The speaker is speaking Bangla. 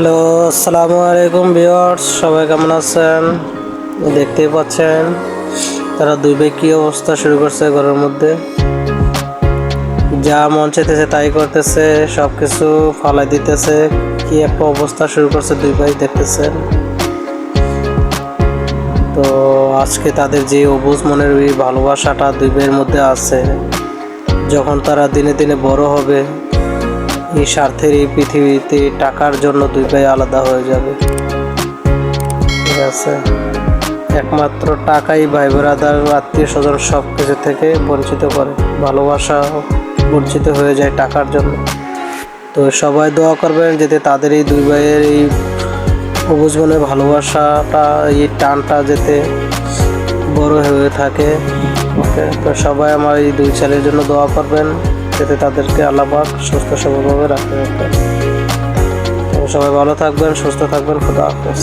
হ্যালো, আসসালামু আলাইকুম ভিউয়ার্স, সবাই কেমন আছেন? দেখতেই পাচ্ছেন, তারা দুই কী অবস্থা শুরু করছে ঘরের মধ্যে। যা মন চাইতেছে তাই করতেছে সব কিছু ফালাই দিতেছে, কি একটা অবস্থা শুরু করছে দুই ভাই দেখতেছেন। তো আজকে তাদের যে অবুজ মনের ওই ভালোবাসাটা দুই ভাইয়ের মধ্যে আছে, যখন তারা দিনে দিনে বড় হবে এই স্বার্থের এই পৃথিবীতে টাকার জন্য দুই ভাই আলাদা হয়ে যাবে। ঠিক আছে? একমাত্র টাকাই ভাই ব্রাদার আত্মীয় স্বজন সব কিছু থেকে বঞ্চিত করে। ভালোবাসা বঞ্চিত হয়ে যায় টাকার জন্য। তো সবাই দোয়া করবেন যাতে তাদের এই দুই ভাইয়ের এই অবুজ মনের ভালোবাসাটা, এই টানটা যেতে বড় হয়ে থাকে। ওকে তো সবাই আমার এই দুই ছেলের জন্য দোয়া করবেন। যাতে তাদেরকে আল্লাহবাক সুস্থ সবলভাবে রাখতে পারবেন সবাই ভালো থাকবেন সুস্থ থাকবেন খুদা হাফেজ।